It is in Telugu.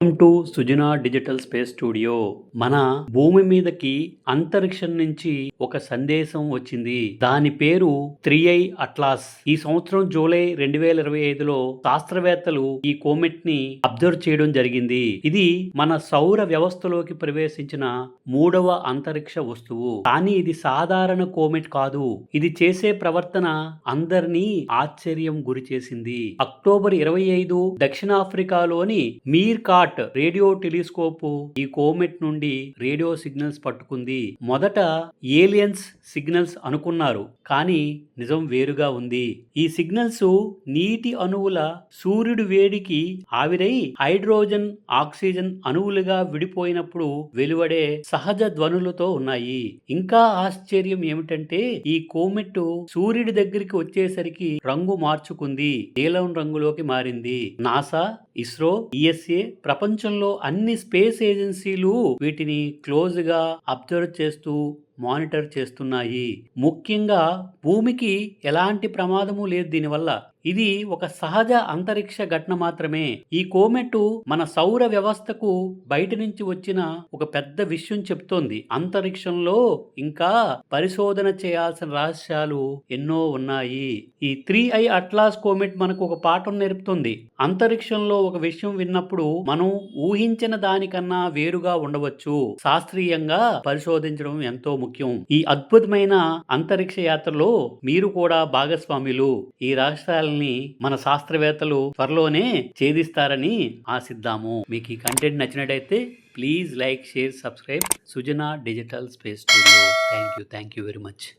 Welcome to Sujana digital space studio మన భూమి మీదకి అంతరిక్షం నుంచి ఒక సందేశం వచ్చింది. దాని పేరు త్రీ ఐ అట్లాస్. ఈ సంవత్సరం జూలై రెండు వేల ఇరవై ఐదులో శాస్త్రవేత్తలు ఈ కోమెట్ని అబ్జర్వ్ చేయడం జరిగింది. ఇది మన సౌర వ్యవస్థలోకి ప్రవేశించిన మూడవ అంతరిక్ష వస్తువు. కానీ ఇది సాధారణ కోమెట్ కాదు. ఇది చేసే ప్రవర్తన అందరినీ ఆశ్చర్యం గురి చేసింది. అక్టోబర్ ఇరవై ఐదు దక్షిణాఫ్రికాలోని మీర్ కాట్ రేడియో టెలిస్కోప్ ఈ కోమెట్ నుండి రేడియో సిగ్నల్స్ పట్టుకుంది. మొదట ఏలియన్స్ సిగ్నల్స్ అనుకున్నారు కానీ నిజం వేరుగా ఉంది. ఈ సిగ్నల్స్ నీటి అణువుల సూర్యుడి వేడికి ఆవిరై హైడ్రోజన్ ఆక్సిజన్ అణువులుగా విడిపోయినప్పుడు వెలువడే సహజ ధ్వనులతో ఉన్నాయి. ఇంకా ఆశ్చర్యం ఏమిటంటే ఈ కోమెట్ సూర్యుడి దగ్గరికి వచ్చేసరికి రంగు మార్చుకుంది. నీలం రంగులోకి మారింది. నాసా ఇస్రో ఈఎస్ఏ ప్రపంచంలో అన్ని స్పేస్ ఏజెన్సీలు వీటిని క్లోజ్గా అబ్జర్వ్ చేస్తూ మానిటర్ చేస్తున్నాయి. ముఖ్యంగా భూమికి ఎలాంటి ప్రమాదము లేదు దీనివల్ల. ఇది ఒక సహజ అంతరిక్ష ఘటన మాత్రమే. ఈ కోమెట్టు మన సౌర వ్యవస్థకు బయట నుంచి వచ్చిన ఒక పెద్ద విషయం చెప్తోంది. అంతరిక్షంలో ఇంకా పరిశోధన చేయాల్సిన రహస్యాలు ఎన్నో ఉన్నాయి. ఈ త్రీ ఐ అట్లాస్ కోమెట్ మనకు ఒక పాఠం నేర్పుతుంది. అంతరిక్షంలో ఒక విషయం విన్నప్పుడు మనం ఊహించిన దానికన్నా వేరుగా ఉండవచ్చు. శాస్త్రీయంగా పరిశోధించడం ఎంతో ముఖ్యం. ముఖ్యం. ఈ అద్భుతమైన అంతరిక్ష యాత్రలో మీరు కూడా భాగస్వాములు. ఈ రాష్ట్రాలని మన శాస్త్రవేత్తలు త్వరలోనే ఛేదిస్తారని ఆశిద్దాము. మీకు ఈ కంటెంట్ నచ్చినట్టయితే please like share subscribe Sujana digital space studio thank you thank you very much